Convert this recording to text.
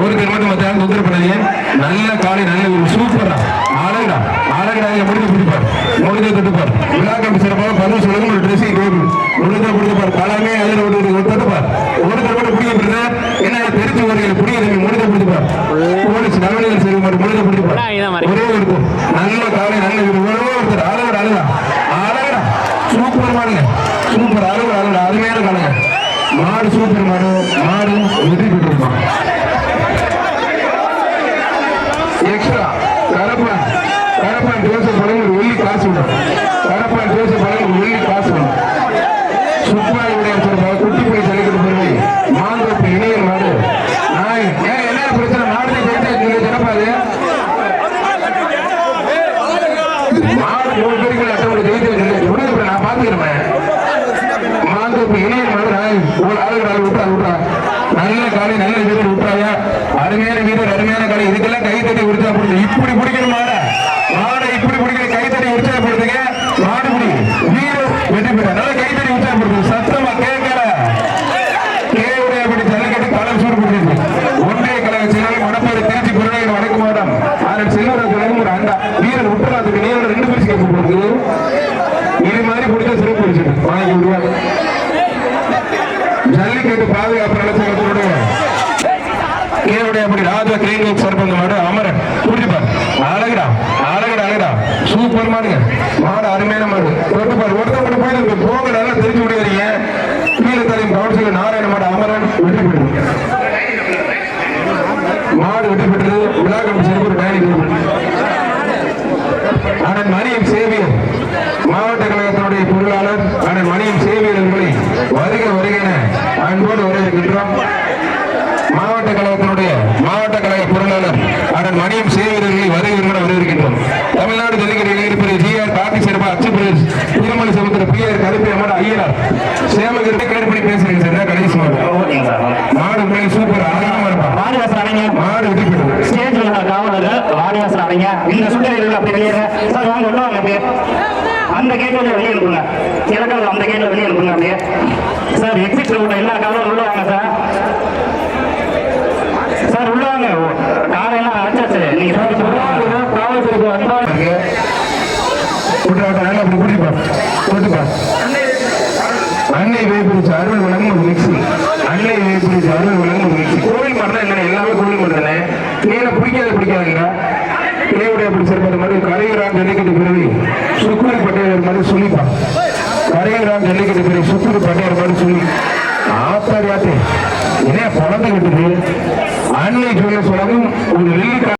ஒருத்தர் மட்டும் மத்த யாரும் தொந்தரவு பண்ணாதீங்க. நல்ல காலை நல்ல ஒரு சூப்பரா அழகுடா இங்க முடிஞ்சு பிடிப்பார் முடிஞ்ச தொட்டுப்பார். விழா கம்பி சிறப்பாக பதிவு சொல்லுங்க ஒரு ட்ரெஸ்ஸிங் டேபிள் முடிஞ்ச பிடிப்பார் களமே அதில் ஒரு ஒரு தொட்டுப்பார். ஒருத்தர் மட்டும் பிடிக்க பிரதர் என்ன தெரிஞ்சு வருகிற பிடிக்க தம்பி முடிஞ்ச பிடிப்பார் போலீஸ் நடவடிக்கை செய்யும் மாதிரி முடிஞ்ச பிடிப்பார் ஒரே ஒருத்தர் நல்ல காலை நல்ல ஒரு ஒரே ஒருத்தர் அழகுடா அழகா அழகுடா சூப்பர் மாடுங்க. சூப்பர். அழகு அழகுடா அருமையான காலைங்க மாடு சூப்பர் மாடு. மாடு வெற்றி பெற்றிருக்கான் எக்ஸ்ட்ரா. கரப்பான். கரப்பான் பேச படங்கள் வெள்ளி காசு விடும் கரப்பான் ஜோசப் பழங்க வெள்ளி காசு விடும் சுப்பாயுடைய சொல்ற குட்டி போய் தலைக்கிட்டு போய் மாந்தோப்பு இணைய நாடு. நாய். ஏன் என்ன பிரச்சனை? நாடு கேட்டா நீங்க கிடப்பாது மாடு மாந்தோப்பு இணையன் மாடு நாய் உங்களை ஆளுங்க ஆளு விட்டா விட்டா நல்ல காலை நல்ல வீரர் விட்டாயா அருமையான வீரர் அருமையான காலை இதுக்கெல்லாம் கை தட்டி உற்சாகப்படுத்து இப்படி பிடிக்கணும் மாட. மாட இப்படி பிடிக்கிற கை தட்டி உற்சாகப்படுத்துங்க மாடு பிடி. வீரர் வெற்றி பெற நல்ல கை தட்டி உற்சாகப்படுத்து சத்தமா கேட்கல. கேவுடைய அப்படி ஜல்லிக்கட்டு காலம் சூடு பிடிச்சிருக்கு ஒன்றிய கழக செயலாளர் மணப்பாடு திருச்சி குருநகர் வடக்கு மாவட்டம். ஆரன் செல்வராஜ் கழகம் ஒரு அண்டா. வீரர் உத்தரவாதத்துக்கு நீரோட ரெண்டு பேர் கேட்க போகுது. இது மாதிரி பிடிச்ச சிறப்பு பிடிச்சிட்டு வாங்கி விடுவாங்க ஜல்லிக்கட்டு பாதுகாப்பு நலச்சங்கத்தினுடைய கேவுடைய அப்படி ராஜா கிரீன் ஒர்க் சர்பந்த மாடு அமரன் புரிஞ்சுப்பார் அழகுடா அழகுடா அழகுடா. சூப்பர் மாடுங்க. மாடு அருமையான மாடு. ஒருத்தப்பார் ஒருத்தர் மட்டும் போயிருக்கு போக நல்லா தெரிஞ்சு விடுவீங்க கீழே தலையும் கவுன்சிலர் நாராயண மாடு அமரன் வெற்றி பெற்று மாடு வெற்றி பெற்றது. விழா கமிட்டி ஒரு டைனிங் அண்ணன் மணியம் சேவியர். மாவட்ட கழகத்தினுடைய பொருளாளர் அண்ணன் மணியம் சேவியர் அவர்களை வருக வருகென அன்போடு வரவேற்கின்றோம் மாவட்ட கழகத்தினுடைய மாவட்ட கழக பொருளாளர் அண்ணன் மணியம் சேவியர்களை வருகிறவர்கள் வரவேற்கின்றோம். தமிழ்நாடு ஜல்லிக்கட்டு இளைஞர் ஜி ஆர் கார்த்தி சிறப்பா அச்சு பிரதேஷ் திருமலை சமுத்திர பி ஆர் கருப்பி அம்மாடு ஐயனார் சேமகிரி பண்ணி பேசுறீங்க சார். கடைசி மாடு. மாடு உண்மையிலே சூப்பர் அழகாம இருப்பான் அணைங்க மாடு வெற்றி பெற்றது ஸ்டேஜ்ல உள்ள காவலர்கள் வாணிவாசன் அணைங்க இந்த சுண்டலிகள் அப்படி வெளியேற சார் வாங்க உள்ள வாங்க அப்படியே. அந்த கேட்ல வெளியே அனுப்புங்க. இலக்காவில் அந்த கேட்ல வெளியே அப்படியே. சார் எக்ஸிட்ல உள்ள எல்லா காவலரும் உள்ள வாங்க சார் உள்ள வாங்க காரையெல்லாம் அடைச்சாச்சு நீங்க சொல்லிட்டு காவல்துறைக்கு அன்பா இருக்கு விட்டு நல்லா அப்படி கூட்டிப்பா கூட்டிப்பா அன்னை வேப்பிடிச்சு அருள் வழங்கும் ஒரு மிக்சி. அன்னை வேப்பிடிச்சு அருள் வழங்கும் ஒரு மிக்சி. கோவில் மரம் என்ன எல்லாமே கோவில் மரம் தானே? நீல பிடிக்காத பிடிக்காதுங்க தேவையுடைய அப்படி மாதிரி கரையூராம் ஜல்லிக்கட்டு பிறவி சுக்குரு பட்டையர் மாதிரி சொல்லிப்பா. கரையூராம் ஜல்லிக்கட்டு பிறவி சுக்குரு பட்டையர் மாதிரி சொல்லி. ஆத்தாரியாத்தே என்ன பணத்தை கட்டுது? அன்னை சொல்ல சொல்லவும் ஒரு வெள்ளி